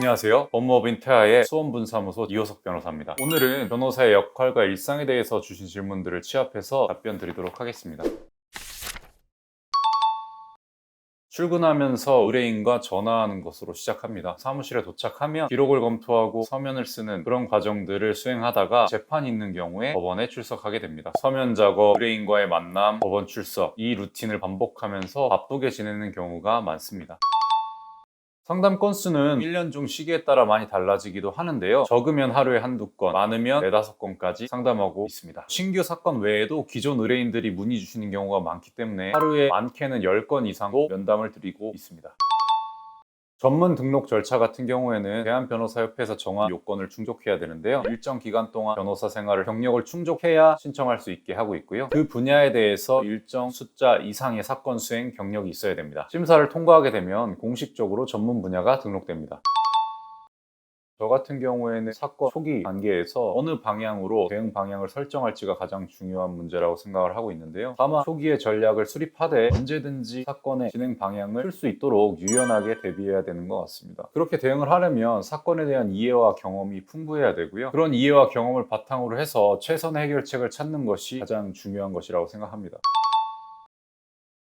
안녕하세요. 법무법인 태아의 수원분사무소 이호석 변호사입니다. 오늘은 변호사의 역할과 일상에 대해서 주신 질문들을 취합해서 답변 드리도록 하겠습니다. 출근하면서 의뢰인과 전화하는 것으로 시작합니다. 사무실에 도착하면 기록을 검토하고 서면을 쓰는 그런 과정들을 수행하다가 재판이 있는 경우에 법원에 출석하게 됩니다. 서면 작업, 의뢰인과의 만남, 법원 출석 이 루틴을 반복하면서 바쁘게 지내는 경우가 많습니다. 상담 건수는 1년 중 시기에 따라 많이 달라지기도 하는데요. 적으면 하루에 한두 건, 많으면 네다섯 건까지 상담하고 있습니다. 신규 사건 외에도 기존 의뢰인들이 문의 주시는 경우가 많기 때문에 하루에 많게는 10건 이상도 면담을 드리고 있습니다. 전문 등록 절차 같은 경우에는 대한변호사협회에서 정한 요건을 충족해야 되는데요. 일정 기간 동안 변호사 생활을 경력을 충족해야 신청할 수 있게 하고 있고요. 그 분야에 대해서 일정 숫자 이상의 사건 수행 경력이 있어야 됩니다. 심사를 통과하게 되면 공식적으로 전문 분야가 등록됩니다. 저 같은 경우에는 사건 초기 단계에서 어느 방향으로 대응 방향을 설정할지가 가장 중요한 문제라고 생각을 하고 있는데요. 다만 초기의 전략을 수립하되 언제든지 사건의 진행 방향을 쓸수 있도록 유연하게 대비해야 되는 것 같습니다. 그렇게 대응을 하려면 사건에 대한 이해와 경험이 풍부해야 되고요. 그런 이해와 경험을 바탕으로 해서 최선의 해결책을 찾는 것이 가장 중요한 것이라고 생각합니다.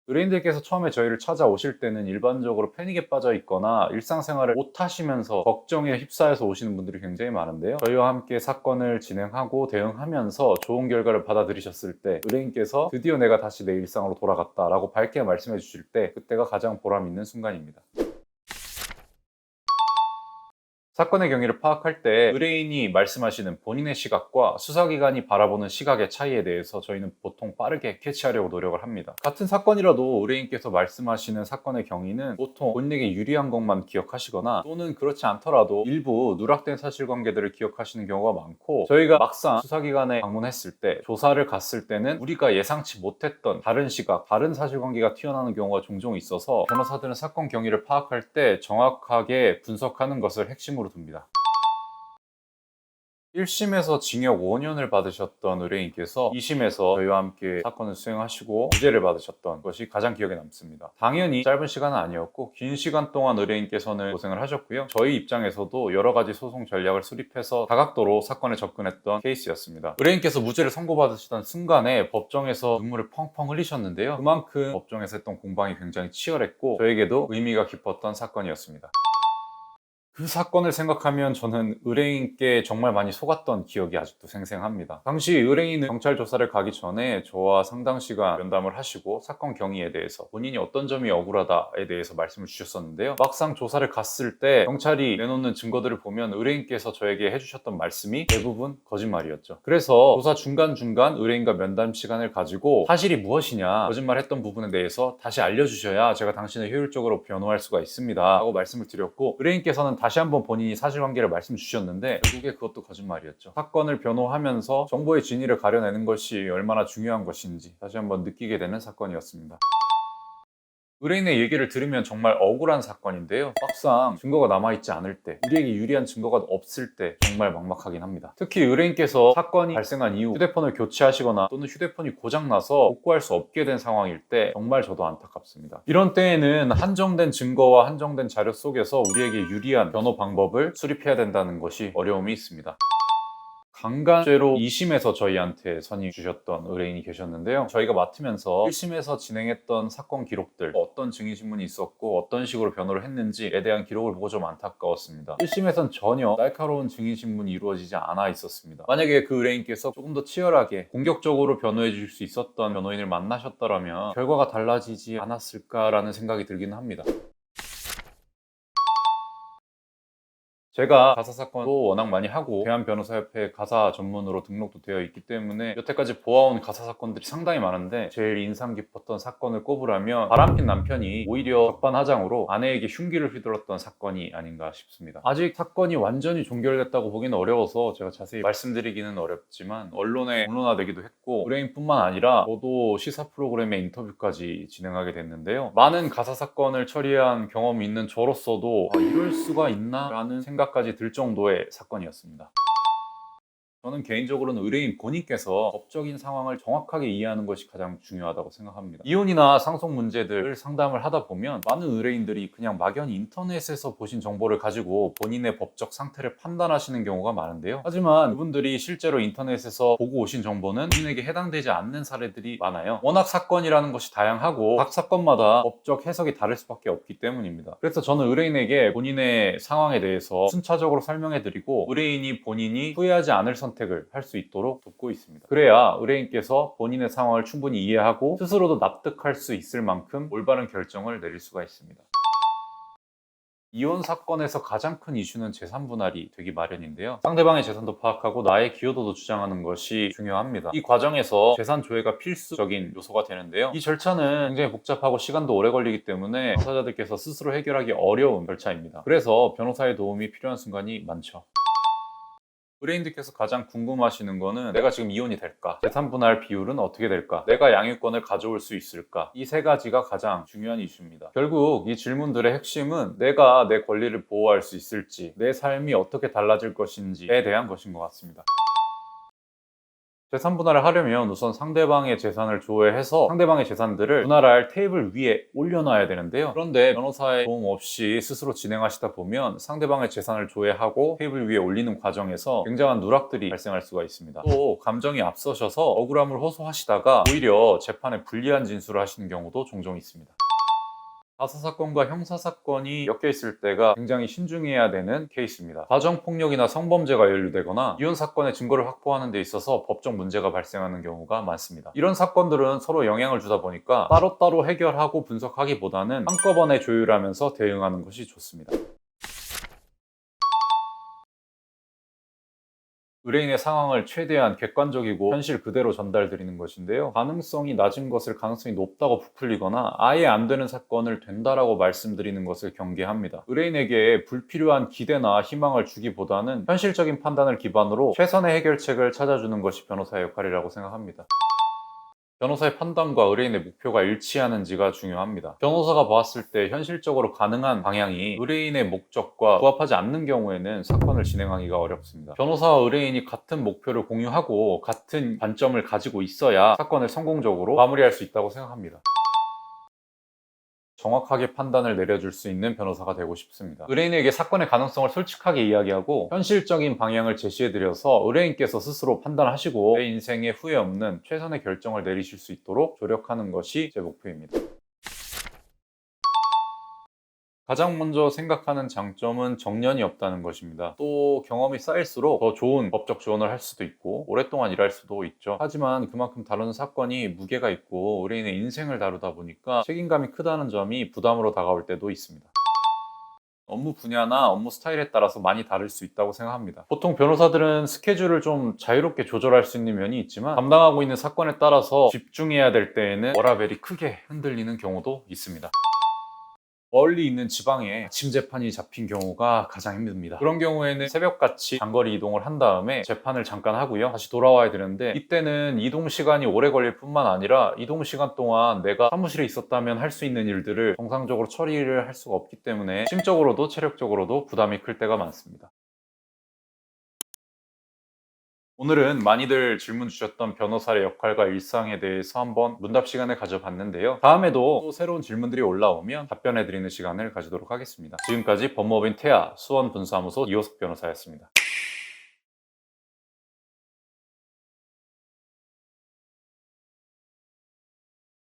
의뢰인들께서 처음에 저희를 찾아오실 때는 일반적으로 패닉에 빠져 있거나 일상생활을 못 하시면서 걱정에 휩싸여서 오시는 분들이 굉장히 많은데요. 저희와 함께 사건을 진행하고 대응하면서 좋은 결과를 받아들이셨을 때 의뢰인께서 드디어 내가 다시 내 일상으로 돌아갔다라고 밝게 말씀해 주실 때 그때가 가장 보람 있는 순간입니다. 사건의 경위를 파악할 때 의뢰인이 말씀하시는 본인의 시각과 수사기관이 바라보는 시각의 차이에 대해서 저희는 보통 빠르게 캐치하려고 노력을 합니다. 같은 사건이라도 의뢰인께서 말씀하시는 사건의 경위는 보통 본인에게 유리한 것만 기억하시거나 또는 그렇지 않더라도 일부 누락된 사실관계들을 기억하시는 경우가 많고 저희가 막상 수사기관에 방문했을 때 조사를 갔을 때는 우리가 예상치 못했던 다른 시각, 다른 사실관계가 튀어나오는 경우가 종종 있어서 변호사들은 사건 경위를 파악할 때 정확하게 분석하는 것을 핵심으로 둡니다. 1심에서 징역 5년을 받으셨던 의뢰인께서 2심에서 저희와 함께 사건을 수행하시고 무죄를 받으셨던 것이 가장 기억에 남습니다. 당연히 짧은 시간은 아니었고 긴 시간 동안 의뢰인께서는 고생을 하셨고요. 저희 입장에서도 여러 가지 소송 전략을 수립해서 다각도로 사건에 접근했던 케이스였습니다. 의뢰인께서 무죄를 선고받으시던 순간에 법정에서 눈물을 펑펑 흘리셨는데요. 그만큼 법정에서 했던 공방이 굉장히 치열했고 저에게도 의미가 깊었던 사건이었습니다. 그 사건을 생각하면 저는 의뢰인께 정말 많이 속았던 기억이 아직도 생생합니다. 당시 의뢰인은 경찰 조사를 가기 전에 저와 상당 시간 면담을 하시고 사건 경위에 대해서 본인이 어떤 점이 억울하다에 대해서 말씀을 주셨었는데요. 막상 조사를 갔을 때 경찰이 내놓는 증거들을 보면 의뢰인께서 저에게 해주셨던 말씀이 대부분 거짓말이었죠. 그래서 조사 중간중간 의뢰인과 면담 시간을 가지고 사실이 무엇이냐 거짓말했던 부분에 대해서 다시 알려주셔야 제가 당신을 효율적으로 변호할 수가 있습니다. 라고 말씀을 드렸고 의뢰인께서는 다시 한번 본인이 사실관계를 말씀 주셨는데 결국에 그것도 거짓말이었죠. 사건을 변호하면서 정보의 진위를 가려내는 것이 얼마나 중요한 것인지 다시 한번 느끼게 되는 사건이었습니다. 의뢰인의 얘기를 들으면 정말 억울한 사건인데요. 막상 증거가 남아있지 않을 때, 우리에게 유리한 증거가 없을 때 정말 막막하긴 합니다. 특히 의뢰인께서 사건이 발생한 이후 휴대폰을 교체하시거나 또는 휴대폰이 고장나서 복구할 수 없게 된 상황일 때 정말 저도 안타깝습니다. 이런 때에는 한정된 증거와 한정된 자료 속에서 우리에게 유리한 변호 방법을 수립해야 된다는 것이 어려움이 있습니다. 강간죄로 2심에서 저희한테 선임 주셨던 의뢰인이 계셨는데요. 저희가 맡으면서 1심에서 진행했던 사건 기록들, 어떤 증인신문이 있었고 어떤 식으로 변호를 했는지에 대한 기록을 보고 좀 안타까웠습니다. 1심에선 전혀 날카로운 증인신문이 이루어지지 않아 있었습니다. 만약에 그 의뢰인께서 조금 더 치열하게 공격적으로 변호해 주실 수 있었던 변호인을 만나셨더라면 결과가 달라지지 않았을까라는 생각이 들기는 합니다. 제가 가사 사건도 워낙 많이 하고 대한변호사협회 가사 전문으로 등록도 되어 있기 때문에 여태까지 보아온 가사 사건들이 상당히 많은데 제일 인상 깊었던 사건을 꼽으라면 바람핀 남편이 오히려 적반하장으로 아내에게 흉기를 휘둘렀던 사건이 아닌가 싶습니다. 아직 사건이 완전히 종결됐다고 보기는 어려워서 제가 자세히 말씀드리기는 어렵지만 언론에 언론화되기도 했고 의뢰인뿐만 아니라 저도 시사 프로그램의 인터뷰까지 진행하게 됐는데요. 많은 가사 사건을 처리한 경험이 있는 저로서도 아, 이럴 수가 있나? 라는 생각 까지 들 정도의 사건이었습니다. 저는 개인적으로는 의뢰인 본인께서 법적인 상황을 정확하게 이해하는 것이 가장 중요하다고 생각합니다. 이혼이나 상속 문제들을 상담을 하다 보면 많은 의뢰인들이 그냥 막연히 인터넷에서 보신 정보를 가지고 본인의 법적 상태를 판단하시는 경우가 많은데요. 하지만 그분들이 실제로 인터넷에서 보고 오신 정보는 본인에게 해당되지 않는 사례들이 많아요. 워낙 사건이라는 것이 다양하고 각 사건마다 법적 해석이 다를 수밖에 없기 때문입니다. 그래서 저는 의뢰인에게 본인의 상황에 대해서 순차적으로 설명해드리고 의뢰인이 본인이 후회하지 않을 선 택을 할 수 있도록 돕고 있습니다. 그래야 의뢰인께서 본인의 상황을 충분히 이해하고 스스로도 납득할 수 있을 만큼 올바른 결정을 내릴 수가 있습니다. 이혼 사건에서 가장 큰 이슈는 재산 분할이 되기 마련인데요. 상대방의 재산도 파악하고 나의 기여도도 주장하는 것이 중요합니다. 이 과정에서 재산 조회가 필수적인 요소가 되는데요. 이 절차는 굉장히 복잡하고 시간도 오래 걸리기 때문에 당사자들께서 스스로 해결하기 어려운 절차입니다. 그래서 변호사의 도움이 필요한 순간이 많죠. 의뢰인들께서 가장 궁금하시는 거는 내가 지금 이혼이 될까? 재산 분할 비율은 어떻게 될까? 내가 양육권을 가져올 수 있을까? 이 세 가지가 가장 중요한 이슈입니다. 결국 이 질문들의 핵심은 내가 내 권리를 보호할 수 있을지, 내 삶이 어떻게 달라질 것인지에 대한 것인 것 같습니다. 재산 분할을 하려면 우선 상대방의 재산을 조회해서 상대방의 재산들을 분할할 테이블 위에 올려놔야 되는데요. 그런데 변호사의 도움 없이 스스로 진행하시다 보면 상대방의 재산을 조회하고 테이블 위에 올리는 과정에서 굉장한 누락들이 발생할 수가 있습니다. 또 감정이 앞서셔서 억울함을 호소하시다가 오히려 재판에 불리한 진술을 하시는 경우도 종종 있습니다. 가사사건과 형사사건이 엮여 있을 때가 굉장히 신중해야 되는 케이스입니다. 가정폭력이나 성범죄가 연루되거나 이혼 사건의 증거를 확보하는 데 있어서 법적 문제가 발생하는 경우가 많습니다. 이런 사건들은 서로 영향을 주다 보니까 따로따로 해결하고 분석하기보다는 한꺼번에 조율하면서 대응하는 것이 좋습니다. 의뢰인의 상황을 최대한 객관적이고 현실 그대로 전달드리는 것인데요. 가능성이 낮은 것을 가능성이 높다고 부풀리거나 아예 안 되는 사건을 된다라고 말씀드리는 것을 경계합니다. 의뢰인에게 불필요한 기대나 희망을 주기보다는 현실적인 판단을 기반으로 최선의 해결책을 찾아주는 것이 변호사의 역할이라고 생각합니다. 변호사의 판단과 의뢰인의 목표가 일치하는지가 중요합니다. 변호사가 봤을 때 현실적으로 가능한 방향이 의뢰인의 목적과 부합하지 않는 경우에는 사건을 진행하기가 어렵습니다. 변호사와 의뢰인이 같은 목표를 공유하고 같은 관점을 가지고 있어야 사건을 성공적으로 마무리할 수 있다고 생각합니다. 정확하게 판단을 내려줄 수 있는 변호사가 되고 싶습니다. 의뢰인에게 사건의 가능성을 솔직하게 이야기하고 현실적인 방향을 제시해드려서 의뢰인께서 스스로 판단하시고 내 인생에 후회 없는 최선의 결정을 내리실 수 있도록 조력하는 것이 제 목표입니다. 가장 먼저 생각하는 장점은 정년이 없다는 것입니다. 또 경험이 쌓일수록 더 좋은 법적 지원을 할 수도 있고 오랫동안 일할 수도 있죠. 하지만 그만큼 다루는 사건이 무게가 있고 의뢰인의 인생을 다루다 보니까 책임감이 크다는 점이 부담으로 다가올 때도 있습니다. 업무 분야나 업무 스타일에 따라서 많이 다를 수 있다고 생각합니다. 보통 변호사들은 스케줄을 좀 자유롭게 조절할 수 있는 면이 있지만 담당하고 있는 사건에 따라서 집중해야 될 때에는 워라벨이 크게 흔들리는 경우도 있습니다. 멀리 있는 지방에 아침 재판이 잡힌 경우가 가장 힘듭니다. 그런 경우에는 새벽같이 장거리 이동을 한 다음에 재판을 잠깐 하고요. 다시 돌아와야 되는데 이때는 이동 시간이 오래 걸릴 뿐만 아니라 이동 시간 동안 내가 사무실에 있었다면 할 수 있는 일들을 정상적으로 처리를 할 수가 없기 때문에 심적으로도 체력적으로도 부담이 클 때가 많습니다. 오늘은 많이들 질문 주셨던 변호사의 역할과 일상에 대해서 한번 문답 시간을 가져봤는데요. 다음에도 또 새로운 질문들이 올라오면 답변해드리는 시간을 가지도록 하겠습니다. 지금까지 법무법인 태아 수원분사무소 이호석 변호사였습니다.